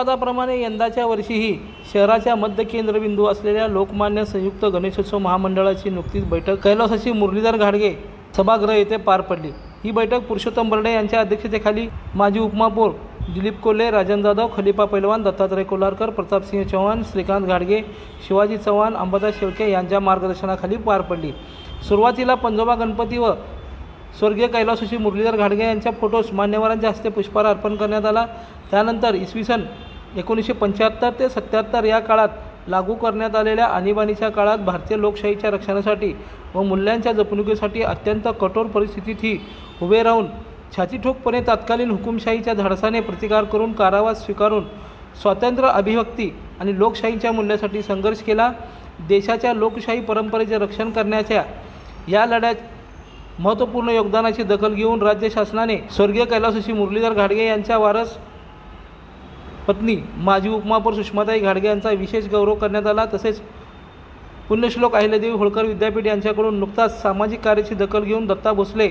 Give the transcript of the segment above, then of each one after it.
चित्रपटाप्रमाणे यंदाच्या वर्षीही शहराच्या मध्य केंद्रबिंदू असलेल्या लोकमान्य संयुक्त गणेशोत्सव महामंडळाची नुकतीच बैठक. कैलासाची मुरलीधर घाडगे सभागृह येथे पार पडली. ही बैठक पुरुषोत्तम बर्डे यांच्या अध्यक्षतेखाली माजी उपमहापौर दिलीप कोल्हे राजन जाधव खलिपा पैलवान दत्तात्रय कोलारकर प्रतापसिंह चव्हाण श्रीकांत घाडगे शिवाजी चव्हाण अंबादास शेळके यांच्या मार्गदर्शनाखाली पार पडली. सुरुवातीला पंजोबा गणपती व स्वर्गीय कैलासोशी मुरलीधर घाडगे यांच्या फोटोस मान्यवरांच्या हस्ते पुष्पहार अर्पण करण्यात आला. त्यानंतर इसवी सन एकोणीसशे पंच्याहत्तर ते सत्याहत्तर या काळात लागू करण्यात आलेल्या आणीबाणीच्या काळात भारतीय लोकशाहीच्या रक्षणासाठी व मूल्यांच्या जपणुकीसाठी अत्यंत कठोर परिस्थितीतही उभे राहून छातीठोकपणे तत्कालीन हुकुमशाहीच्या धाडसाने प्रतिकार करून कारावास स्वीकारून स्वातंत्र्य अभिव्यक्ती आणि लोकशाहीच्या मूल्यासाठी संघर्ष केला. देशाच्या लोकशाही परंपरेचे रक्षण करण्याच्या या लढ्यात महत्त्वपूर्ण योगदानाची दखल घेऊन राज्य शासनाने स्वर्गीय कैलासशी मुरलीधर घाडगे यांच्या वारस पत्नी माजी उपमहापौर सुषमाताई घाडगे यांचा विशेष गौरव करण्यात आला. तसेच पुण्यश्लोक अहिल्यादेवी होळकर विद्यापीठ यांच्याकडून नुकताच सामाजिक कार्याची दखल घेऊन दत्ता भोसले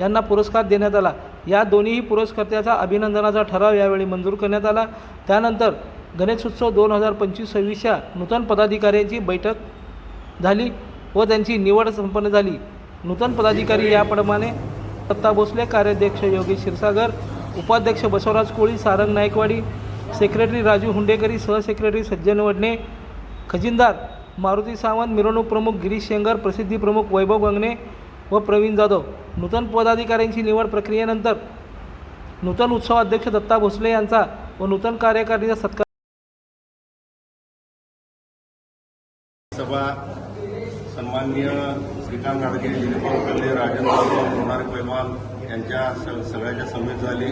यांना पुरस्कार देण्यात आला. या दोन्हीही पुरस्कर्त्याचा अभिनंदनाचा ठराव यावेळी मंजूर करण्यात आला. त्यानंतर गणेशोत्सव दोन हजार पंचवीस सव्वीसच्या नूतन पदाधिकाऱ्यांची बैठक झाली व त्यांची निवड संपन्न झाली. नूतन पदाधिकारी याप्रमाणे दत्ता भोसले कार्याध्यक्ष योगेश क्षीरसागर उपाध्यक्ष बसवराज कोळी सारंग नायकवाडी सेक्रेटरी राजू हुंडेकरी सहसेक्रेटरी सज्जन वडणे खजिनदार मारुती सावंत मिरवणूक प्रमुख गिरीश शेंगर प्रसिद्धी प्रमुख वैभव गंगणे व प्रवीण जाधव. नूतन पदाधिकाऱ्यांची निवड प्रक्रियेनंतर नूतन उत्सव अध्यक्ष दत्ता भोसले यांचा व नूतन कार्यकारिणीचा सत्कार सभा सन्माननीय श्रीकांत गाडगे कल्ले राजेंद्र पवार यांच्या स- सगळ्याच्या समेत झाली.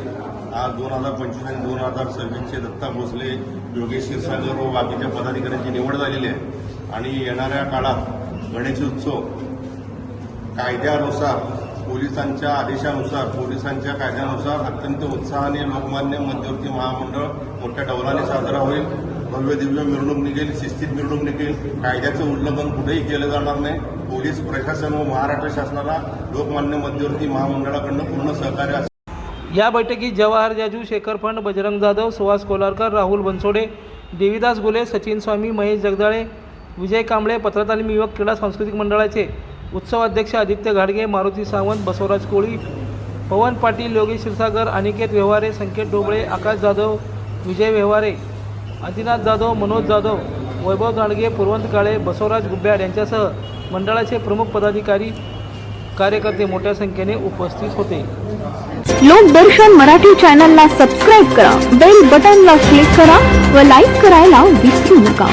आज दोन हजार पंचवीस आणि दोन हजार सव्वीसचे दत्ता भोसले योगेश क्षीरसागर व बाकीच्या पदाधिकाऱ्यांची निवड झालेली आहे. आणि येणाऱ्या काळात गणेशोत्सव कायद्यानुसार पोलिसांच्या आदेशानुसार पोलिसांच्या कायद्यानुसार अत्यंत उत्साहाने लोकमान्य मध्यवर्ती महामंडळ मोठ्या डौलाने साजरा होईल. भव्य दिव्य मिरवणूक निघेल शिस्तीत मिरवणूक निघेल. कायद्याचं उल्लंघन कुठेही केलं जाणार नाही. पोलीस प्रशासन व महाराष्ट्र शासनाला लोकमान्य मध्यवर्ती महामंडळाकडनं पूर्ण सहकार्य या बैठकीत जवाहर जाजू शेखर फंड बजरंग जाधव सुहास कोलारकर राहुल बनसोडे देवीदास गुले सचिन स्वामी महेश जगदाळे विजय कांबळे पत्रतालीम युवक क्रीडा सांस्कृतिक मंडळाचे उत्सव अध्यक्ष आदित्य घाडगे मारुती सावंत बसवराज कोळी पवन पाटील योगेश क्षीरसागर अनिकेत व्यवहारे संकेत डोबळे आकाश जाधव विजय व्यवहारे आदिनाथ जाधव मनोज जाधव वैभव गाडगे पूर्वंत काळे बसवराज गुब्याड यांच्यासह मंडळाचे प्रमुख पदाधिकारी कार्यकर्ते मोठ्या संख्येने उपस्थित होते. लोकदर्शन मराठी चॅनलला सबस्क्राईब करा बेल बटनला क्लिक करा व लाईक करायला विसरू नका.